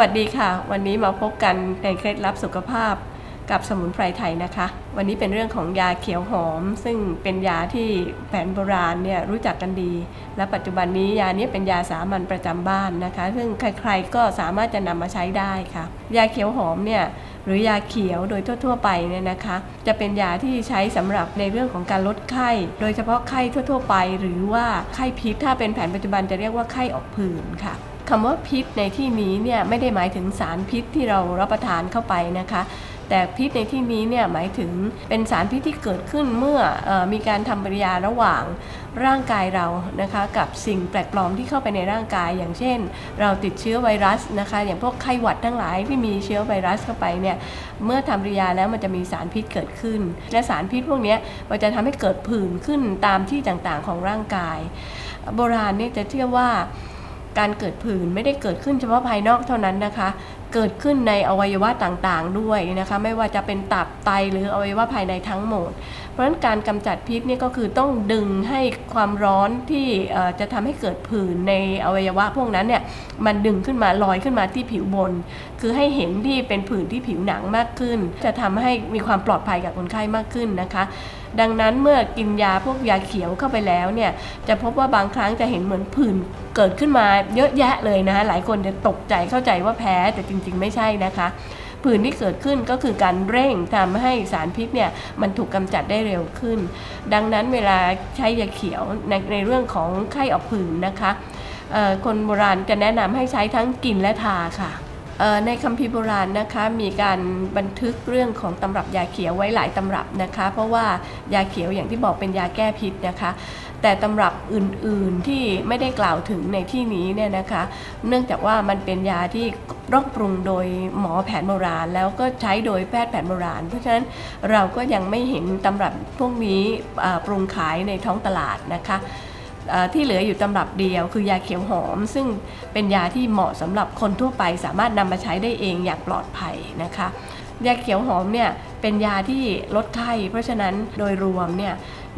วัสดีค่ะ วันนี้มาพบกันในเคล็ดลับสุขภาพกับสมุนไพรไทยนะคะ วันนี้เป็นเรื่องของยาเขียวหอม ซึ่งเป็นยาที่แผนโบราณเนี่ยรู้จักกันดี และปัจจุบันนี้ยานี้เป็นยาสามัญประจำบ้านนะคะ ซึ่งใครๆก็สามารถจะนำมาใช้ได้ค่ะ ยาเขียวหอมเนี่ยหรือยาเขียวโดยทั่ว ๆ ไปเนี่ยนะคะ จะเป็นยาที่ใช้สำหรับในเรื่องของการลดไข้ โดยเฉพาะไข้ทั่ว ๆ ไป หรือว่าไข้พิษถ้าเป็นแผนปัจจุบันจะเรียกว่าไข้ออกผื่นค่ะ คำว่าพิษในที่นี้เนี่ยไม่ได้หมายถึงสารพิษที่เรารับประทานเข้าไปนะคะ แต่พิษในที่นี้เนี่ยหมายถึงเป็นสารพิษที่เกิดขึ้นเมื่อออมีการทำปฏิกิริยาระหว่างร่างกายเรานะคะกับสิ่งแปลกปลอมที่เข้าไปในร่างกาย อย่างเช่น เราติดเชื้อไวรัสนะคะ อย่างพวกไข้หวัดทั้งหลายที่มีเชื้อไวรัสเข้าไปเนี่ยเมื่อทำปฏิกิริยาแล้วมันจะมีสารพิษเกิดขึ้น และสารพิษพวกนี้มันจะทำให้เกิดผื่นขึ้นตามที่ต่างๆของร่างกาย โบราณเนี่ยจะเชื่อว่า การเกิดผื่นไม่ได้เกิดขึ้นเฉพาะภายนอกเท่านั้นนะคะ เกิดขึ้นในอวัยวะต่างๆด้วยนะคะ ไม่ว่าจะเป็นตับไตหรืออวัยวะภายในทั้งหมด เพราะฉะนั้นการกำจัดพิษนี่ก็คือต้องดึงให้ความร้อนที่จะทำให้เกิดผื่นในอวัยวะพวกนั้นเนี่ยมันดึงขึ้นมาลอยขึ้นมาที่ผิวบน คือให้เห็นที่เป็นผื่นที่ผิวหนังมากขึ้น จะทำให้มีความปลอดภัยกับคนไข้มากขึ้นนะคะ ดังนั้นเมื่อกินยาพวกยาเขียวเข้าไปแล้วเนี่ยจะพบว่าบางครั้งจะเห็นเหมือนผื่นเกิดขึ้นมาเยอะแยะเลยนะคะหลายคนจะตกใจเข้าใจว่าแพ้แต่จริง ๆ ไม่ใช่นะคะผื่นที่เกิดขึ้นก็คือการเร่งทำให้สารพิษเนี่ยมันถูกกำจัดได้เร็วขึ้น ดังนั้นเวลาใช้ยาเขียวในในเรื่องของไข้ออกผื่นนะคะคนโบราณจะแนะนำให้ใช้ทั้งกินและทาค่ะ ในคัมภีร์โบราณนะคะมีการบันทึกเรื่องของตำรับยาเขียวไว้หลายตำรับนะคะ เพราะว่ายาเขียวอย่างที่บอกเป็นยาแก้พิษนะคะ แต่ตำรับอื่นๆที่ไม่ได้กล่าวถึงในที่นี้เนี่ยนะคะ เนื่องจากว่ามันเป็นยาที่ร่องปรุงโดยหมอแผนโบราณ แล้วก็ใช้โดยแพทย์แผนโบราณ เพราะฉะนั้นเราก็ยังไม่เห็นตำรับพวกนี้ปรุงขายในท้องตลาดนะคะ ที่เหลืออยู่ตำรับเดียว คือยาเขียวหอม ซึ่งเป็นยาที่เหมาะสำหรับคนทั่วไป สามารถนำมาใช้ได้เองอย่างปลอดภัยนะคะยาเขียวหอมเนี่ยเป็นยาที่ลดไข้ เพราะฉะนั้นโดยรวมเนี่ย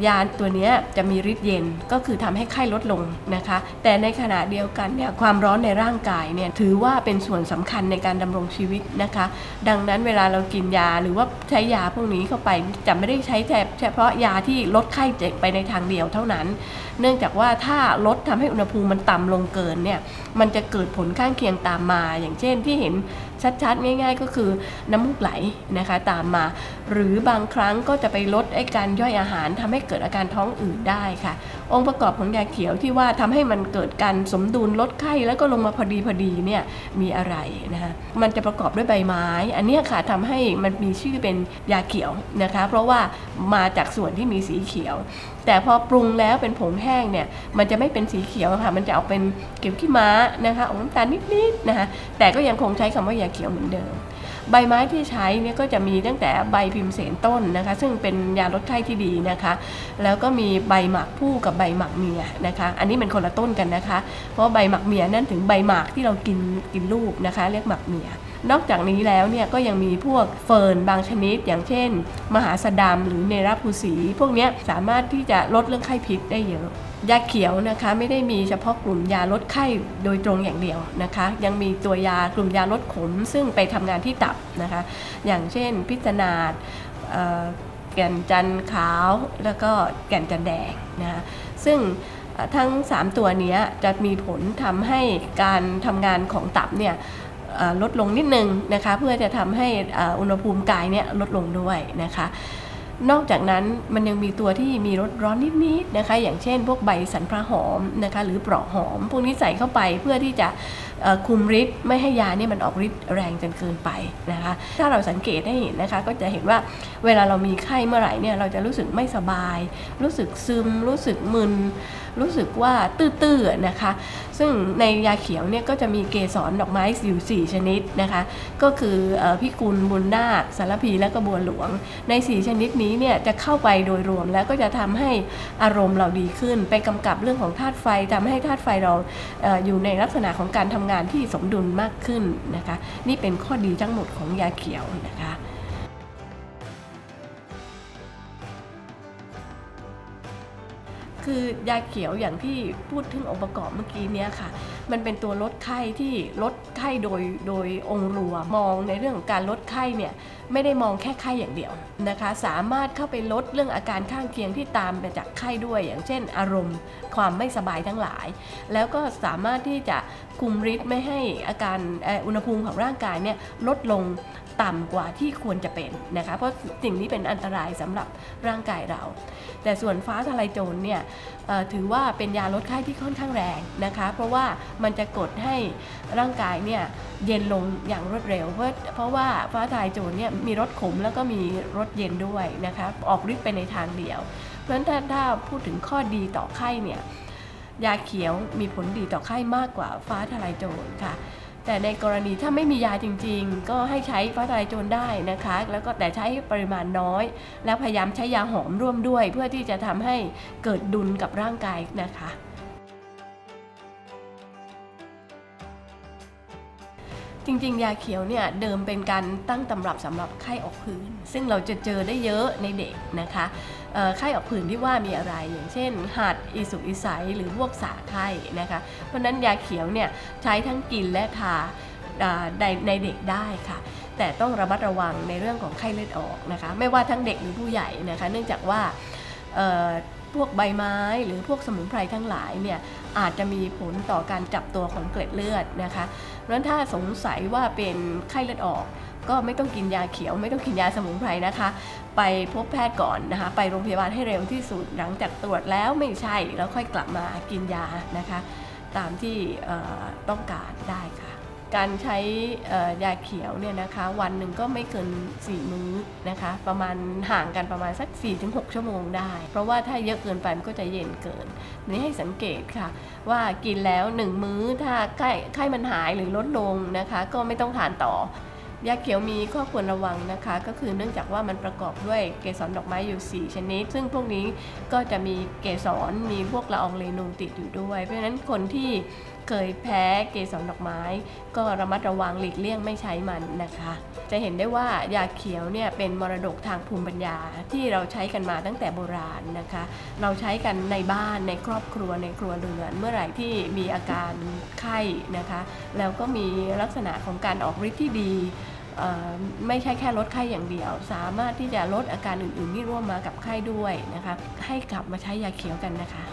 ยาตัวนี้จะมีฤทธิ์เย็นก็คือทำให้ไข้ลดลงนะคะ แต่ในขณะเดียวกันเนี่ยความร้อนในร่างกายเนี่ยถือว่าเป็นส่วนสำคัญในการดำรงชีวิตนะคะ ดังนั้นเวลาเรากินยาหรือว่าใช้ยาพวกนี้เข้าไปจะไม่ได้ใช้แต่เฉพาะยาที่ลดไข้ไปในทางเดียวเท่านั้น เนื่องจากว่าถ้าลดทำให้อุณหภูมิมันต่ำลงเกินเนี่ยมันจะเกิดผลข้างเคียงตามมา อย่างเช่นที่เห็น ชัดๆ ง่ายๆ ก็คือน้ำมูกไหลนะคะตามมา หรือบางครั้งก็จะไปลดไอ้การย่อยอาหารทำให้เกิดอาการท้องอืดได้ค่ะ องค์ประกอบของยาเขียวที่ว่าทำให้มันเกิดการสมดุลลดไข้แล้วก็ลงมาพอดีพอดีเนี่ยมีอะไรนะคะมันจะประกอบด้วยใบไม้ อันนี้ค่ะทำให้มันมีชื่อเป็นยาเขียวนะคะ เพราะว่ามาจากส่วนที่มีสีเขียว แต่พอปรุงแล้วเป็นผงแห้งเนี่ยมันจะไม่เป็นสีเขียวค่ะมันจะออกเป็นเขียวขี้ม้านะคะออกน้ำตาลนิดๆนะคะแต่ก็ยังคงใช้คำว่ายาเขียวเหมือนเดิม ใบไม้ที่ใช้เนี่ยก็จะมีตั้งแต่ใบพิมเสนต้นนะคะ ซึ่งเป็นยาลดไข้ที่ดีนะคะ แล้วก็มีใบหมากผู้กับใบหมากเมียนะคะ อันนี้เป็นคนละต้นกันนะคะ เพราะใบหมากเมียนั่นถึงใบหมากที่เรากินกินลูกนะคะ เรียกหมากเมีย นอกจากนี้แล้วเนี่ยก็ยังมีพวกเฟิร์นบางชนิด อย่างเช่น มหาสะดามหรือเนราภูสี พวกนี้สามารถที่จะลดเรื่องไข้พิษได้เยอะยาเขียวนะคะไม่ได้มีเฉพาะกลุ่มยาลดไข้โดยตรงอย่างเดียวนะคะ ยังมีตัวยากลุ่มยาลดขม ซึ่งไปทำงานที่ตับนะคะ อย่างเช่นพิษนาดแก่นจันขาวแล้วก็แก่นจันแดงนะคะซึ่งทั้ง 3 ตัวนี้จะมีผลทำให้การทำงานของตับเนี่ย ลดลงนิดนึงนะคะเพื่อจะทำให้อุณหภูมิกายเนี่ยลดลงด้วยนะคะ นอกจากนั้นมันยังมีตัวที่มีรสร้อนนิดๆนะคะ อย่างเช่น พวกใบสันพระหอมนะคะหรือเปราะหอม พวกนี้ใส่เข้าไปเพื่อที่จะคุมฤทธิ์ไม่ให้ยาเนี่ยมันออกฤทธิ์แรงจนเกินไปนะคะ ถ้าเราสังเกตให้เห็นนะคะ ก็จะเห็นว่าเวลาเรามีไข้เมื่อไหร่เนี่ยเราจะรู้สึกไม่สบาย รู้สึกซึม รู้สึกมึน รู้สึกว่าตื้อๆนะคะ ซึ่งในยาเขียวเนี่ยก็จะมีเกสรดอกไม้อยู่4ชนิดนะคะ ก็คือออพิกุลบุญนาคสารพีและก็บัวหลวง ใน 4 ชนิดนี้เนี่ยจะเข้าไปโดยรวมแล้วก็จะทำให้อารมณ์เราดีขึ้น ไปกำกับเรื่องของธาตุไฟทำให้ธาตุไฟเราเอออยู่ในลักษณะของการทำงานที่สมดุลมากขึ้นนะคะ นี่เป็นข้อดีทั้งหมดของยาเขียวนะคะ คือยาเขียวอย่างที่พูดถึงองค์ประกอบเมื่อกี้เนี้ยค่ะ มันเป็นตัวลดไข้ที่ลดไข้โดยโดยองค์รวมมองในเรื่องของการลดไข้เนี่ยไม่ได้มองแค่ไข้อย่างเดียวนะคะ สามารถเข้าไปลดเรื่องอาการข้างเคียงที่ตามมาจากไข้ด้วย อย่างเช่น อารมณ์ ความไม่สบายทั้งหลาย แล้วก็สามารถที่จะคุมฤทธิ์ไม่ให้อาการอุณหภูมิของร่างกายเนี่ยลดลง ต่ำกว่าที่ควรจะเป็นนะคะเพราะสิ่งนี้เป็นอันตรายสำหรับร่างกายเรา แต่ส่วนฟ้าทลายโจรเนี่ยถือว่าเป็นยาลดไข้ที่ค่อนข้างแรงนะคะ เพราะว่ามันจะกดให้ร่างกายเนี่ยเย็นลงอย่างรวดเร็ว เพราะเพราะว่าฟ้าทลายโจรเนี่ยมีรสขมแล้วก็มีรสเย็นด้วยนะคะออกฤทธิ์ไปในทางเดียว เพราะฉะนั้นถ้าถ้าพูดถึงข้อดีต่อไข้เนี่ยยาเขียวมีผลดีต่อไข้มากกว่าฟ้าทลายโจรค่ะ แต่ในกรณีถ้าไม่มียาจริง ๆ ก็ให้ใช้ฟ้าทลายโจรได้นะคะ แล้วก็แต่ใช้ปริมาณน้อย แล้วพยายามใช้ยาหอมร่วมด้วย เพื่อที่จะทำให้เกิดดุลกับร่างกายนะคะ จริงๆ ยาเขียวเนี่ยเดิมเป็นการตั้งตำรับสำหรับไข้ออกผื่นซึ่งเราจะเจอได้เยอะในเด็กนะคะไข้ออกผื่นที่ว่ามีอะไรอย่างเช่น หัดอีสุกอีใสหรือพวกสาไข้นะคะเพราะนั้นยาเขียวเนี่ยใช้ทั้งกินและทาในในเด็กได้ค่ะแต่ต้องระมัดระวังในเรื่องของไข้เลือดออกนะคะไม่ว่าทั้งเด็กหรือผู้ใหญ่นะคะเนื่องจากว่าพวกใบไม้หรือพวกสมุนไพรทั้งหลายเนี่ย อาจจะมีผลต่อการจับตัวของเกล็ดเลือดนะคะเพราะฉะนั้นถ้าสงสัยว่าเป็นไข้เลือดออก ก็ไม่ต้องกินยาเขียว ไม่ต้องกินยาสมุนไพรนะคะ ไปพบแพทย์ก่อนนะคะ ไปโรงพยาบาลให้เร็วที่สุดหลังจากตรวจแล้วไม่ใช่แล้วค่อยกลับมากินยานะคะ ตามที่ต้องการได้ค่ะ การใช้ยาเขียวเนี่ยนะคะ วันหนึ่งก็ไม่เกิน 4 มื้อนะคะ ประมาณห่างกันประมาณสัก 4-6 ชั่วโมงได้ เพราะว่าถ้าเยอะเกินไปมันก็จะเย็นเกิน นี่ให้สังเกตค่ะ ว่ากินแล้ว 1 มื้อถ้าไข้ไข้มันหายหรือลดลงนะคะ ก็ไม่ต้องทานต่อยาเขียวมีข้อควรระวังนะคะ ก็คือเนื่องจากว่ามันประกอบด้วยเกสรดอกไม้อยู่ 4 ชนิด ซึ่งพวกนี้ก็จะมีเกสรมีพวกละอองเลนูนติดอยู่ด้วย เพราะฉะนั้นคนที่ เคยแพ้เกสรดอกไม้ ก็ระมัดระวังหลีกเลี่ยงไม่ใช้มันนะคะ จะเห็นได้ว่ายาเขียวเนี่ยเป็นมรดกทางภูมิปัญญาที่เราใช้กันมาตั้งแต่โบราณนะคะ เราใช้กันในบ้านในครอบครัวในครัวเรือน เมื่อไหร่ที่มีอาการไข้นะคะ แล้วก็มีลักษณะของการออกฤทธิ์ที่ดีไม่ใช่แค่ลดไข้อย่างเดียว สามารถที่จะลดอาการอื่นๆที่ร่วมมากับไข้ด้วยนะคะ ให้กลับมาใช้ยาเขียวกันนะคะ